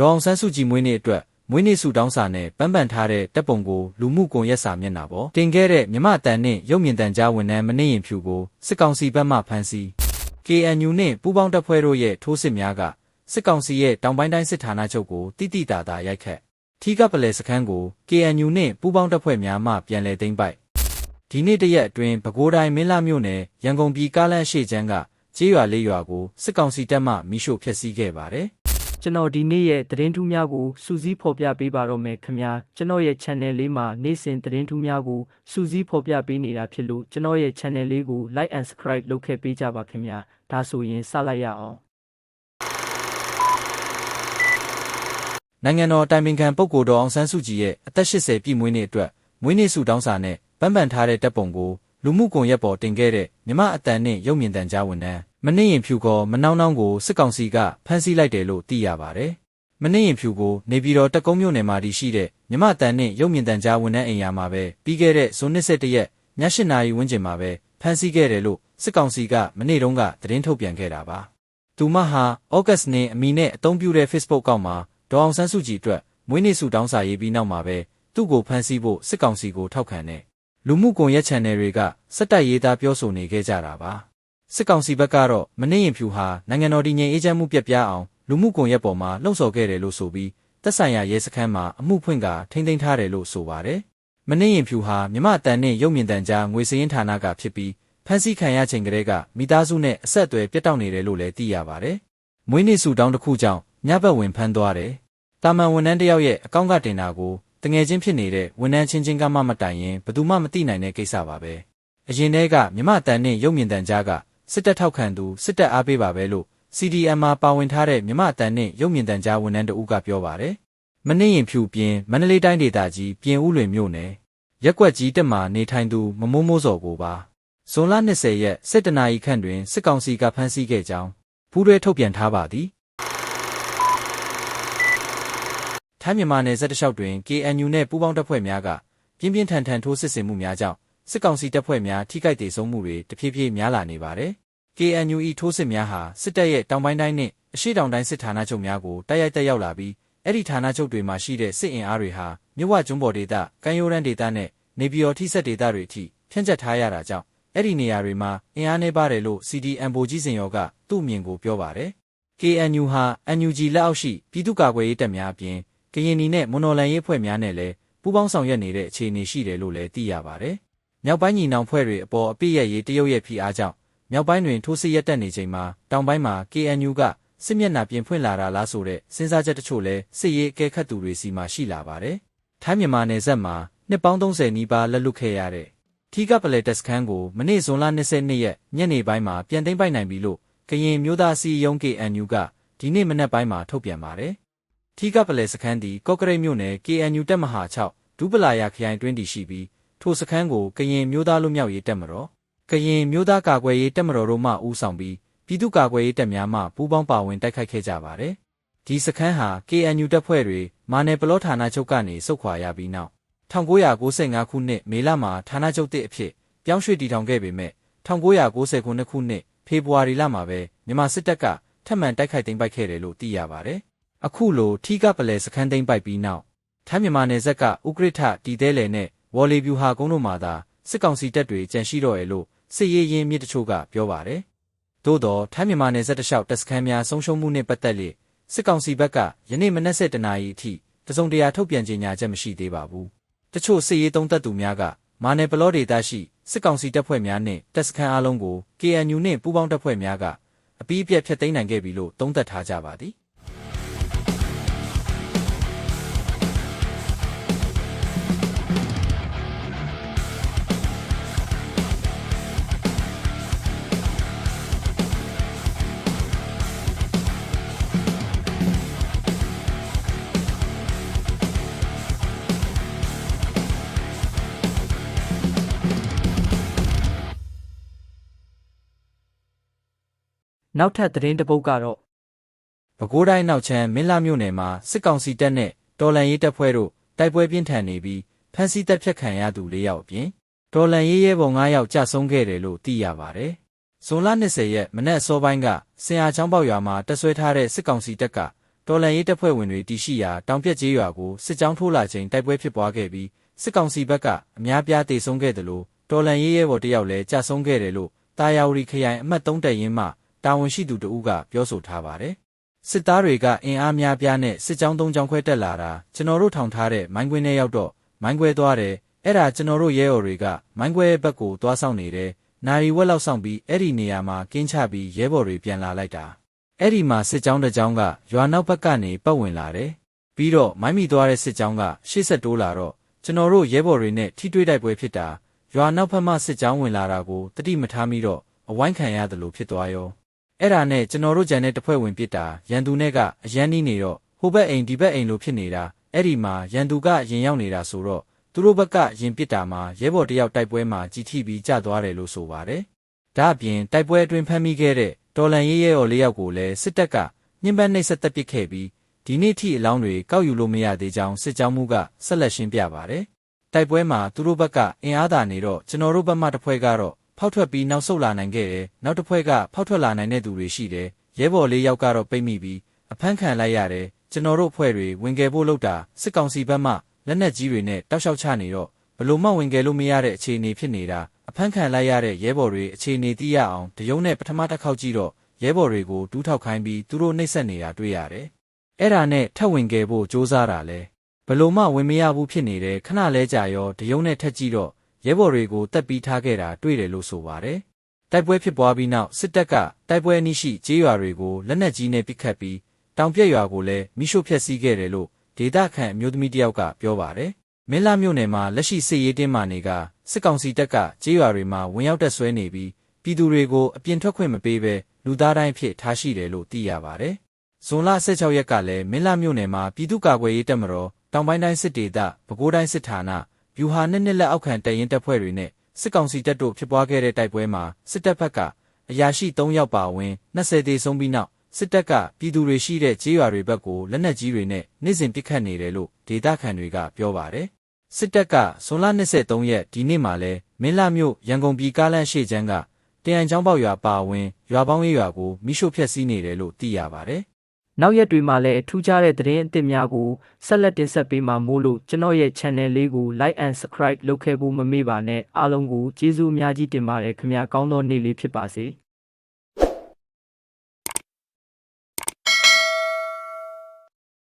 ဒေါအောင်ဆန်းစုကြည်မွေးနေ့အတွက်မွေးနေ့ဆုတောင်းစာနဲ့ပန်းပန်ထားတဲ့တပ်ပုံကိုလူမှုကွန်ရက်စာမျက်နှာပေါ်တင်ခဲ့တဲ့မြမတန်နှင့်ရုပ်မြင်သံကြားဝန်ထမ်းမနှင်းရင်ဖြူကိုစစ်ကောင်စီဘက်မှဖမ်းဆီး KNU နှင့်ပူးပေါင်းတပ်ဖွဲ့တို့ရဲ့ထိုးစစ်များကစစ်ကောင်စီရဲ့တောင်ပိုင်းတိုင်းစစ်ဌာနချုပ်ကိုတိတိတသာရိုက်ခတ်ထီးကပလဲစခန်းကို KNU နှင့်ပူးပေါင်းတပ်ဖွဲ့များမှပြန်လည်သိမ်းပိုက်ဒီနေ့တရက်အတွင်းပဲခူးတိုင်းမင်းလာမြို့နယ်ရန်ကုန်ပြည်ကားလမ်းရှေ့ချမ်းကကျေးရွာလေးရွာကိုစစ်ကောင်စီတပ်မှမိရှို့ဖျက်ဆီးခဲ့ပါတယ် ကျွန်တော်ဒီနေ့ရဲ့သတင်းထူးများကိုစူးစီးဖော်ပြပေးပါတော့မယ်ခင်ဗျာကျွန်တော်ရဲ့ channel လေးမှာနေ့စဉ်သတင်းထူးများကိုစူးစီးဖော်ပြပေးနေတာဖြစ်လို့ကျွန်တော်ရဲ့ channel လေးကို like and subscribe လုပ်ခဲ့ပေးကြပါခင်ဗျာဒါဆိုရင်စလိုက်ရအောင်နိုင်ငံတော်တိုင်ပင်ခံပုဂ္ဂိုလ်တော်အောင်ဆန်းစုကြည်ရဲ့အသက်80ပြည့်မွေးနေ့အတွက်မွေးနေ့ဆုတောင်းစာနဲ့ပန်းပန်ထားတဲ့တပ်ပုံကိုလူမှုကွန်ရက်ပေါ်တင်ခဲ့တဲ့မြမအတန်နှင့်ရုပ်မြင်သံကြားဝန်ထမ်း မနှင်းရင်ဖြူကောမနှောင်းနှောင်းကိုစစ်ကောင်စီကဖမ်းဆီးလိုက်တယ်လို့သိရပါတယ်။မနှင်းရင်ဖြူကိုနေပြည်တော်တက်ကုန်းမြို့နယ်မှာတည်ရှိတဲ့မြမအတန်နှင့်ရုပ်မြင်သံကြားဝန်ထမ်းအိမ်ယာမှာပဲပြီးခဲ့တဲ့ဇွန်21ရက်ည8နာရီဝန်းကျင်မှာပဲဖမ်းဆီးခဲ့တယ်လို့စစ်ကောင်စီကမနေ့တုန်းကသတင်းထုတ်ပြန်ခဲ့တာပါ။သူမဟာဩဂတ်စ်နဲ့အမီနဲ့အသုံးပြုတဲ့ Facebook ကောက်မှာဒေါအောင်ဆန်းစုကြည်အတွက်မွေးနေ့ဆုတောင်းစာရေးပြီးနောက်မှာပဲသူ့ကိုဖမ်းဆီးဖို့စစ်ကောင်စီကိုထောက်ခံတဲ့လူမှုကွန်ရက် channel တွေကစက်တိုက်ရေးသားပြောဆိုနေခဲ့ကြတာပါ စစ်ကောင်စီဘက်ကတော့မနှင်းရင်ဖြူဟာနိုင်ငံတော်တည်ငြိမ်အေးချမ်းမှုပြက်ပြားအောင်လူမှုကွန်ရက်ပေါ်မှာလှုံ့ဆော်ခဲ့တယ်လို့ဆိုပြီးသက်ဆိုင်ရာရဲစခန်းမှာအမှုဖွင့်ကာထိန်းသိမ်းထားတယ်လို့ဆိုပါတယ်မနှင်းရင်ဖြူဟာမြမတန်နဲ့ရုပ်မြင်သံကြားငွေစည်ရင်ဌာနကဖြစ်ပြီးဖမ်းဆီးခံရချိန်ကတည်းကမိသားစုနဲ့အဆက်အသွယ်ပြတ်တောက်နေတယ်လို့လည်းသိရပါတယ်မွေးနေ့ဆုတောင်းတစ်ခုကြောင့်ညဘက်ဝင်ဖမ်းသွားတယ်တာမန်ဝန်ထမ်းတစ်ယောက်ရဲ့အကောင့်ကတင်တာကိုတငယ်ချင်းဖြစ်နေတဲ့ဝန်ထမ်းချင်းချင်းကမှမတိုင်ရင်ဘယ်သူမှမသိနိုင်တဲ့ကိစ္စပါပဲအရင်တည်းကမြမတန်နဲ့ရုပ်မြင်သံကြားက စစ်တပ်ထောက်ခံသူစစ်တပ်အားပေးပါပဲလို့ CDM မှာပါဝင်ထားတဲ့မြမတန်နဲ့ရုပ်မြင်သံကြားဝန်ထမ်းတဦးကပြောပါတယ်မနှင်းရင်ဖြူပြင်းမန္တလေးတိုင်းဒေသကြီးပြင်ဦးလွင်မြို့နယ်ရက်ကွက်ကြီးတက်မှာနေထိုင်သူမမိုးမိုးစော်ကိုပါဇွန်လ20ရက်စစ်တနာရီခန့်တွင်စစ်ကောင်စီကဖမ်းဆီးခဲ့ကြောင်းဖူးရဲထုတ်ပြန်ထားပါသည်ထိုင်းမြန်မာနယ်စပ်တစ်လျှောက်တွင် KNU နှင့်ပူးပေါင်းတပ်ဖွဲ့များကပြင်းပြင်းထန်ထန်ထိုးစစ်ဆင်မှုများကြောင့်စစ်ကောင်စီတပ်ဖွဲ့များထိခိုက်ဒေဆုံးမှုတွေတဖြည်းဖြည်းများလာနေပါတယ်။ KNU ၏ထိုးစစ်များဟာစစ်တပ်ရဲ့တောင်ပိုင်းတိုင်းနှင့်အရှေ့တောင်တိုင်းစစ်ဌာနချုပ်များကိုတိုက်ရိုက်တက်ရောက်လာပြီးအဲ့ဒီဌာနချုပ်တွေမှာရှိတဲ့စစ်အင်အားတွေဟာမြဝကျွန်းပေါ်ဒေသ၊ကမ်းရိုးတန်းဒေသနဲ့နေပြည်တော်ထိစပ်ဒေသတွေအထိဖြန့်ကျက်ထားရတာကြောင့်အဲ့ဒီနေရာတွေမှာအင်အားနှဲပါတယ်လို့ CDM ဗိုလ်ကြီးစင်ရောကသူ့အမြင်ကိုပြောပါတယ်။ KNU ဟာ NUG လက်အောက်ရှိပြည်သူ့ကာကွယ်ရေးတပ်များအပြင်ကရင်နီနဲ့မွန်တော်လန်ရေးဖွဲ့များနဲ့လည်းပူးပေါင်းဆောင်ရွက်နေတဲ့အခြေအနေရှိတယ်လို့လည်းသိရပါတယ်။မြောက်ပိုင်းညီနောင်ဖွဲ့တွေအပေါ်အပြစ်ရရေးတရုတ်ရဲ့ဖိအားကြောင့် မြောက်ပိုင်းတွင်ထိုးစစ်ရက်တက်နေချိန်မှာတောင်ပိုင်းမှာ KNU ကစစ်မျက်နှာပြင်ဖွင့်လာတာလားဆိုတဲ့စဉ်းစားချက်တချို့လည်းစစ်ရေးအကဲခတ်သူတွေစီမှာရှိလာပါတယ်။ထိုင်းမြန်မာနယ်စပ်မှာနှစ်ပေါင်း30နီးပါးလက်လွတ်ခဲ့ရတဲ့ထီကပလက်တက်စခန်းကိုမနေ့ဇွန်လ22ရက်ညနေပိုင်းမှာပြန်သိမ်းပိုက်နိုင်ပြီလို့ကရင်မျိုးသားစီယုံ KNU ကဒီနေ့မနက်ပိုင်းမှာထုတ်ပြန်ပါတယ်။ထီကပလက်စခန်းသည်ကော့ကရိတ်မြို့နယ် KNU တပ်မဟာ6ဒူးပလာယာခရိုင်တွင်းတည်ရှိပြီးထိုစခန်းကိုကရင်မျိုးသားလူမျိုးရေးတပ်မတော် ကရင်မျိုးသားကာကွယ်ရေးတပ်မတော်တို့မှဦးဆောင်ပြီးပြည်သူ့ကာကွယ်ရေးတပ်များမှပူးပေါင်းပါဝင်တိုက်ခိုက်ခဲ့ကြပါတယ်။ဒီစခန်းဟာ KNU တပ်ဖွဲ့တွေမာနယ်ပလောဌာနချုပ်ကနေစုခွာရပြီးနောက်1995ခုနှစ်မေလမှာဌာနချုပ်တစ်အဖြစ်ပြောင်းရွှေ့တည်ထောင်ခဲ့ပေမဲ့1990ခုနှစ်ဖေဖော်ဝါရီလမှာပဲမြန်မာစစ်တပ်ကထပ်မံတိုက်ခိုက်သိမ်းပိုက်ခဲ့တယ်လို့သိရပါတယ်။အခုလိုထီကပလဲစခန်းသိမ်းပိုက်ပြီးနောက်ထိုင်းမြန်မာနယ်စပ်ကဥကရထတီတဲလယ်နဲ့ဝေါ်လီဗျူဟာကုန်းတို့မှာသာစစ်ကောင်စီတပ်တွေကြန့်ရှိတော့ရလို့ စစ်ရေးရင်းမြစ်တချို့ကပြောပါတယ်။သို့တော့ထိုင်းမြန်မာနယ်စပ်တလျှောက်တပ်စခန်းများဆုံးရှုံးမှုနဲ့ပတ်သက်လို့စစ်ကောင်စီဘက်ကယနေ့မနက်7:00နာရီအထိတစုံတရာထုတ်ပြန်ကြေညာချက်မရှိသေးပါဘူး။တချို့စစ်ရေးသုံးသက်သူများကမာနယ်ပလောဒေသရှိစစ်ကောင်စီတပ်ဖွဲ့များနဲ့တပ်စခန်းအလုံးကို KNU နှင့်ပူးပေါင်းတပ်ဖွဲ့များကအပြီးအပြတ်ဖျက်သိမ်းနိုင်ခဲ့ပြီလို့သုံးသပ်ထားကြပါသည်။ နောက်ထပ်သတင်းတစ်ပုဒ်ကတော့ပဲခူးတိုင်းနောက်ချမ်းမင်းလာမြို့နယ်မှာစစ်ကောင်စီတပ်နဲ့တော်လန်ရေးတပ်ဖွဲ့တို့တိုက်ပွဲပြင်းထန်နေပြီးဖမ်းဆီးတပ်ဖြတ်ခံရသူ၄ယောက်အပြင်တော်လန်ရေးရဲဘော်9ယောက်ကြာဆုံးခဲ့တယ်လို့သိရပါတယ်။ဇွန်လ20ရက်မနက်အစောပိုင်းကစင်ဟာချောင်းပေါက်ရွာမှာတပ်ဆွဲထားတဲ့စစ်ကောင်စီတပ်ကတော်လန်ရေးတပ်ဖွဲ့ဝင်တွေတည်ရှိရာတောင်ပြက်ကျေးရွာကိုစစ်ကြောင်းထိုးလာချိန်တိုက်ပွဲဖြစ်ပွားခဲ့ပြီးစစ်ကောင်စီဘက်ကအများပြားတေဆုံးခဲ့တယ်လို့တော်လန်ရေးရဲဘော်တယောက်လည်းကြာဆုံးခဲ့တယ်လို့တာယာဝတီခရိုင်အမှတ်3တပ်ရင်းမှ တာဝန်ရှိသူတဦးကပြောဆိုထားပါတယ်။စစ်သားတွေကအင်အားများပြားနဲ့စစ်ကြောင်းသုံးကြောင်းခွဲတက်လာတာကျွန်တော်တို့ထောင်ထားတဲ့မိုင်းကွင်းထဲရောက်တော့မိုင်းခွဲသွားတယ်အဲ့ဒါကျွန်တော်တို့ရဲဘော်တွေကမိုင်းခွဲဘက်ကိုသွားဆောင်နေတယ်နိုင်ဝက်လောက်ဆောင်ပြီးအဲ့ဒီနေရာမှာကင်းချပြီးရဲဘော်တွေပြန်လာလိုက်တာအဲ့ဒီမှာစစ်ကြောင်းတစ်ကြောင်းကရွာနောက်ဘက်ကနေပတ်ဝင်လာတယ်ပြီးတော့မိုင်းမိသွားတဲ့စစ်ကြောင်းကရှေ့ဆက်တိုးလာတော့ကျွန်တော်တို့ရဲဘော်တွေနဲ့ထိတွေ့တိုက်ပွဲဖြစ်တာရွာနောက်ဘက်မှစစ်ကြောင်းဝင်လာတာကိုတတိမထားမိတော့အဝိုင်းခံရတယ်လို့ဖြစ်သွားရော အဲ့ဒါနဲ့ကျွန်တော်တို့ဂျန်တဲ့တစ်ဖွဲ့ဝင်ပစ်တာရန်သူနဲ့ကအရန်နီးနေတော့ဟိုဘက်အိမ်ဒီဘက်အိမ်လို့ဖြစ်နေတာအဲ့ဒီမှာရန်သူကရင်ရောက်နေတာဆိုတော့သူတို့ဘက်ကရင်ပစ်တာမှာရဲဘော်တယောက်တိုက်ပွဲမှာကြီးထိပြီးကြသွားတယ်လို့ဆိုပါတယ်။ဒါအပြင်တိုက်ပွဲအတွင်းဖမ်းမိခဲ့တဲ့တော်လန်ရေးရဲော်လေးယောက်ကိုလည်းစစ်တပ်ကညှဉ်းပန်းနှိပ်စက်တပ်ပစ်ခဲ့ပြီးဒီနေ့ထိအလောင်းတွေကောက်ယူလို့မရသေးကြောင်းစစ်ကြောင်းမှုကဆက်လက်ရှင်းပြပါတယ်။တိုက်ပွဲမှာသူတို့ဘက်ကအင်အားသာနေတော့ကျွန်တော်တို့ဘက်မှတစ်ဖွဲ့ကတော့ ဖောက်ထွက်ပြီးနောက်ဆုတ်လာနိုင်ခဲ့တယ်။နောက်တစ်ဖွဲ့ကဖောက်ထွက်လာနိုင်တဲ့သူတွေရှိတယ်။ရဲဘော်လေးယောက်ကတော့ပိတ်မိပြီးအဖမ်းခံလိုက်ရတယ်။ကျွန်တော်တို့အဖွဲ့တွေဝင်ကယ်ဖို့လုပ်တာစစ်ကောင်စီဘက်မှလက်နက်ကြီးတွေနဲ့တောက်လျှောက်ချနေတော့ဘလို့မှဝင်ကယ်လို့မရတဲ့အခြေအနေဖြစ်နေတာအဖမ်းခံလိုက်ရတဲ့ရဲဘော်တွေအခြေအနေသိရအောင်တယုံနဲ့ပထမတစ်ခေါက်ကြည့်တော့ရဲဘော်တွေကိုတူးထောက်ခိုင်းပြီးသူတို့နှိပ်စက်နေတာတွေ့ရတယ်။အဲ့ဒါနဲ့ထပ်ဝင်ကယ်ဖို့စ조사တာလဲဘလို့မှဝင်မရဘူးဖြစ်နေတယ်ခဏလဲကြာရောတယုံနဲ့ထက်ကြည့်တော့ ရဲဘော်တွေကိုတက်ပြီးထားခဲ့တာတွေ့တယ်လို့ဆိုပါတယ်။တိုက်ပွဲဖြစ်ပွားပြီးနောက်စစ်တပ်ကတိုက်ပွဲအနည်းရှိကျေးရွာတွေကိုလက်နက်ကြီးနဲ့ပစ်ခတ်ပြီးတောင်ပြက်ရွာကိုလည်းမိရှို့ဖျက်ဆီးခဲ့တယ်လို့ဒေတာခန့်အမျိုးသမီးတယောက်ကပြောပါတယ်။မင်းလာမြို့နယ်မှာလက်ရှိစစ်ရေးတင်းမာနေကစစ်ကောင်စီတပ်ကကျေးရွာတွေမှာဝင်ရောက်တက်ဆွဲနေပြီးပြည်သူတွေကိုအပြင်ထွက်ခွင့်မပေးဘဲလူသားတိုင်းဖြစ်ထားရှိတယ်လို့သိရပါတယ်။ဇွန်လ16ရက်ကလည်းမင်းလာမြို့နယ်မှာပြည်သူ့ကာကွယ်ရေးတပ်မတော်တောင်ပိုင်းတိုင်းစစ်ဒေသပဲခူးတိုင်းစစ်ဌာန ဗျူဟာနှစ်နှစ်လက်အောက်ခံတပ်ရင်းတပ်ဖွဲ့တွေနဲ့စစ်ကောင်စီတပ်တို့ဖြစ်ပွားခဲ့တဲ့တိုက်ပွဲမှာစစ်တပ်ဘက်ကအရာရှိ3ယောက်ပါဝင်20သေဆုံးပြီးနောက်စစ်တပ်ကပြည်သူတွေရှိတဲ့ကျေးရွာတွေဘက်ကိုလက်နက်ကြီးတွေနဲ့နေ့စဉ်ပစ်ခတ်နေတယ်လို့ဒေသခံတွေကပြောပါတယ်။စစ်တပ်ကဇွန်လ23ရက်ဒီနေ့မှာလဲမင်းလာမြို့ရန်ကုန်ပြည်ကားလမ်းရှေ့ချမ်းကတရန်ချောင်းပေါက်ရွာပါဝင်ရွာပေါင်းရေးရွာကိုမိရှို့ဖျက်ဆီးနေတယ်လို့သိရပါတယ်။ နောက်ရက်တွေမှာလည်းထူးခြားတဲ့သတင်းအသစ်များကိုဆက်လက်တင်ဆက်ပေးမှာမို့လို့ကျွန်တော်ရဲ့ channel လေးကို like and subscribe လုပ်ခဲ့ဖို့မမေ့ပါနဲ့အားလုံးကိုကျေးဇူးအများကြီးတင်ပါတယ်ခင်ဗျာကောင်းသောနေ့လေးဖြစ်ပါစေ။